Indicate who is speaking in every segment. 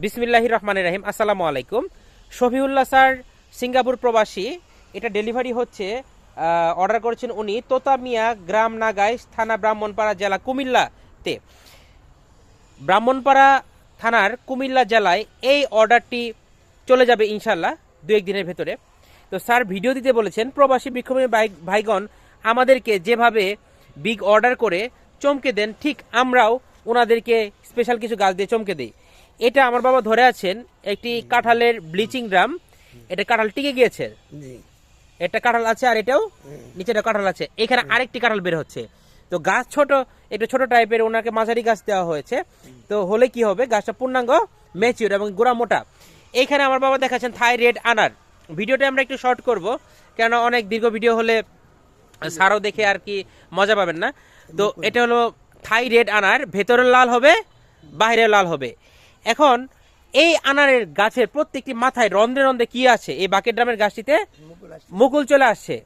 Speaker 1: বিসমিল্লাহ রহমান রাহিম আসসালামু আলাইকুম। শফিউল্লাহ স্যার, সিঙ্গাপুর প্রবাসী, এটা ডেলিভারি হচ্ছে অর্ডার করেছেন উনি তোতামিয়া গ্রাম নাগাই থানা ব্রাহ্মণপাড়া জেলা কুমিল্লাতে। ব্রাহ্মণপাড়া থানার কুমিল্লা জেলায় এই অর্ডারটি চলে যাবে ইনশাল্লাহ দু এক দিনের ভেতরে। তো স্যার, ভিডিও দিতে বলেছেন, প্রবাসী বিক্ষোভী ভাই- ভাইগণ আমাদেরকে যেভাবে বিগ অর্ডার করে চমকে দেন, ঠিক আমরাও ওনাদেরকে স্পেশাল কিছু গাছ দিয়ে চমকে দিই। এটা আমার বাবা ধরে আছেন একটি কাঁঠালের ব্লিচিং ড্রাম। এটা কাঁঠাল টিকে গিয়েছে। এটা কাঁঠাল আছে আর এটাও নিচেটা কাঁঠাল আছে। এখানে আরেকটি কাঁঠাল বের হচ্ছে। তো গাছ ছোট একটু ছোট টাইপের ওনাকে মাঝারি গাছ দেওয়া হয়েছে। তো হলে কি হবে? গাছটা পূর্ণাঙ্গ ম্যাচিউর এবং গোড়া মোটা। এইখানে আমার বাবা দেখাচ্ছেন থাই রেড আনার। ভিডিওটা আমরা একটু শর্ট করব কেন অনেক দীর্ঘ ভিডিও হলে সারও দেখে আর কি মজা পাবেন না। তো এটা হলো থাই রেড আনার। ভেতরের লাল হবে বাইরের লাল হবে। এখন এই আনারের গাছের প্রত্যেকটি মাথায় রন্ধ্রে রন্ধ্রে কি আছে? এই বাকেট ড্রামের গাছটিতে
Speaker 2: মুকুল
Speaker 1: চলে আসছে।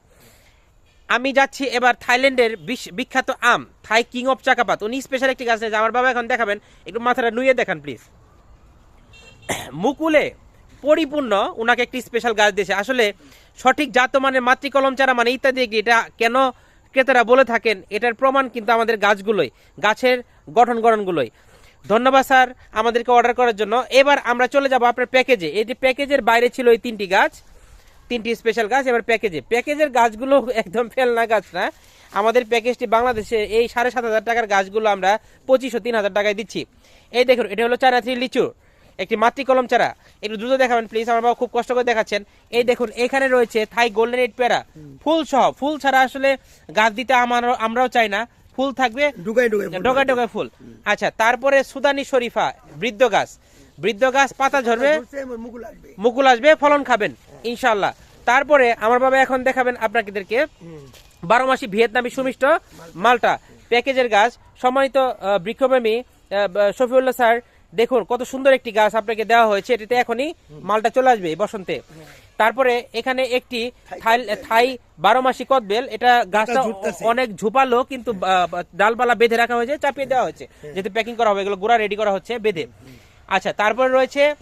Speaker 1: আমি যাচ্ছি এবার থাইল্যান্ডের বিখ্যাত আম, থাই কিং অফ চাকাপাত। উনি স্পেশাল একটি গাছ নিয়েছে আমার বাবা এখন দেখাবেন। একটু মাথাটা নুয়ে দেখান প্লিজ মুকুলে পরিপূর্ণ ওনাকে একটি স্পেশাল গাছ দিয়েছে। আসলে সঠিক জাত জাতমানের মাতৃকলম চারা মানে ইত্যাদি এটা কেন ক্রেতারা বলে থাকেন? এটার প্রমাণ কিন্তু আমাদের গাছগুলোই, গাছের গঠন গঠনগুলোই ধন্যবাদ স্যার আমাদেরকে অর্ডার করার জন্য। এবার আমরা চলে যাব আপনার প্যাকেজে এই যে প্যাকেজের বাইরে ছিল এই তিনটি গাছ তিনটি স্পেশাল গাছ এবার প্যাকেজে প্যাকেজের গাছগুলো একদম ফেলনা গাছ না। আমাদের প্যাকেজটি বাংলাদেশে এই সাড়ে সাত হাজার টাকার গাছগুলো আমরা পঁচিশশো তিন হাজার টাকায় দিচ্ছি। এই দেখুন এটা হলো চারা থ্রি লিচু একটি মাতৃকলম চারা। একটু দ্রুত দেখাবেন প্লিজ আমার বাবা খুব কষ্ট করে দেখাচ্ছেন। এই দেখুন এখানে রয়েছে থাই গোল্ডেন এইট পেয়ারা। ফুল সহ ফুল ছাড়া আসলে গাছ দিতে আমার আমরাও চাই না। ফুল থাকবে।
Speaker 2: ঢুকাই ঢুকাই ফুল
Speaker 1: আচ্ছা তারপরে সুদানি শরীফা বৃদ্ধ গাছ। বৃদ্ধ গাছ পাতা ঝরবে
Speaker 2: মুকুল আসবে।
Speaker 1: ফলন খাবেন ইনশাল্লাহ তারপরে আমার বাবা এখন দেখাবেন আপনাদেরকে বারো মাসি ভিয়েতনামি সুমিষ্ট মালটা প্যাকেজের গাছ সম্মানিত বৃক্ষপ্রেমী শফিউল্লাহ স্যার দেখুন কত সুন্দর একটি গাছ আপনাকে দেওয়া হয়েছে এটাতে এখনই মালটা চলে আসবে বসন্তে। তারপরে এখানে একটি থাই- বারো মাসি কদবেল এটা গাছটা। অনেক ঝুপালো কিন্তু ডালপালা বেঁধে রাখা হয়েছে চাপিয়ে দেওয়া হয়েছে। যেহেতু প্যাকিং করা হবে এগুলো গোড়া রেডি করা হচ্ছে বেঁধে। আচ্ছা তারপরে রয়েছে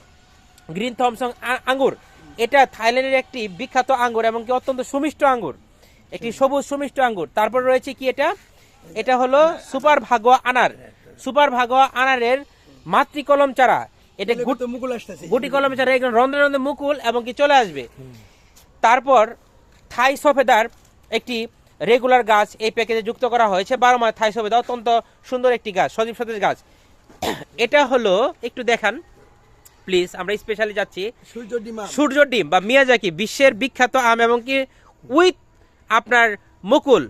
Speaker 1: গ্রিন থমসং আঙ্গুর। এটা থাইল্যান্ডের একটি বিখ্যাত আঙ্গুর এবং কি অত্যন্ত সুমিষ্ট আঙ্গুর। একটি সবুজ সুমিষ্ট আঙ্গুর। তারপর রয়েছে কি এটা? এটা হলো সুপার ভাগোয়া আনার। সুপার ভাগোয়া আনারের মাতৃকলম চারা। এটা
Speaker 2: মুকুল আসতেছে।
Speaker 1: গুটি কলম চারা এখানে রন্ধ্রে রন্ধ্রে মুকুল এবং কি চলে আসবে। তারপর থাই সফেদার একটি রেগুলার গাছ এই প্যাকেজে যুক্ত করা হয়েছে। বারো মাস থাই সফেদা অত্যন্ত সুন্দর একটি গাছ সজীব সতেজ গাছ। এটা হলো একটু দেখান প্লিজ আমরা স্পেশালি যাচ্ছি।
Speaker 2: সূর্য ডিমা
Speaker 1: সূর্য ডিম বা মিয়াজাকি বিশ্বের বিখ্যাত আম এবং কি উইথ আপনার মুকুল।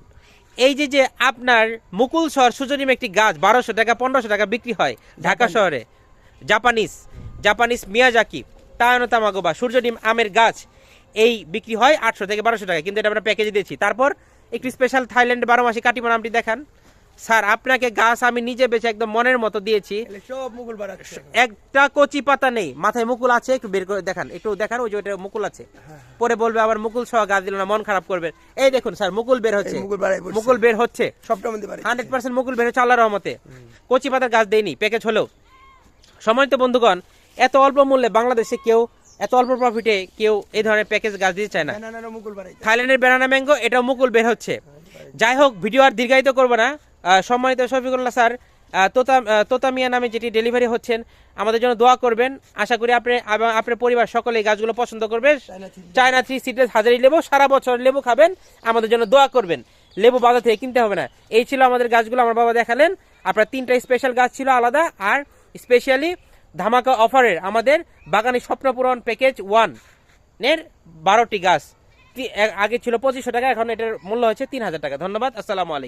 Speaker 1: এই যে যে আপনার মুকুল শহর সূর্য ডিম একটি গাছ বারোশো টাকা পনেরোশো টাকা বিক্রি হয় ঢাকা শহরে। জাপানিজ জাপানিজ মিয়াজাকি টায়ানো তামাগো বা সূর্য ডিম আমের গাছ এই বিক্রি হয় আটশো থেকে বারোশো টাকা কিন্তু এটা আমরা প্যাকেজে দিয়েছি। তারপর একটি স্পেশাল থাইল্যান্ড বারো মাসে কাটিমন আমটি দেখান। স্যার আপনাকে গাছ আমি নিজে বেছে একদম মনের মতো দিয়েছি।
Speaker 2: সব মুকুল
Speaker 1: একটা কচি পাতা নেই। মাথায় মুকুল আছে একটু বের করে দেখান। একটু দেখান ওই যে ওইটা মুকুল আছে। পরে বলবে আবার মুকুল সহ গাছ দিল না মন খারাপ করবে। এই দেখুন স্যার মুকুল বের হচ্ছে।
Speaker 2: মুকুল
Speaker 1: বের হচ্ছে।
Speaker 2: সবটা
Speaker 1: হান্ড্রেড পার্সেন্ট মুকুল বের হচ্ছে আল্লাহ রহমতে। কচি পাতার গাছ দেয়নি প্যাকেজ হলেও সম্মানিত বন্ধুগণ এত অল্প মূল্যে বাংলাদেশে কেউ এত অল্প প্রফিটে কেউ এই ধরনের প্যাকেজ গাছ দিতে চায় না। থাইল্যান্ডের বেনানা ম্যাঙ্গো এটাও মুকুল বের হচ্ছে। যাই হোক ভিডিও আর দীর্ঘায়িত করব না। সম্মানিত শফিকুল্লাহ স্যার তোতা তোতামিয়া নামে যেটি ডেলিভারি হচ্ছেন আমাদের জন্য দোয়া করবেন। আশা করি আপনি আপনার পরিবার সকলে এই গাছগুলো পছন্দ করবে।
Speaker 2: China three.
Speaker 1: সিটের হাজারি লেবু সারা বছর লেবু খাবেন আমাদের জন্য দোয়া করবেন। লেবু বাজার থেকে কিনতে হবে না। এই ছিল আমাদের গাছগুলো আমার বাবা দেখালেন। আপনার তিনটা স্পেশাল গাছ ছিল আলাদা আর স্পেশালি ধামাকা অফারের আমাদের বাগানে স্বপ্নপূরণ প্যাকেজ ওয়ানের বারোটি গাছ। আগে ছিল পঁচিশশো টাকা, এখন এটার মূল্য হচ্ছে তিন হাজার টাকা। ধন্যবাদ, আসসালামু আলাইকুম।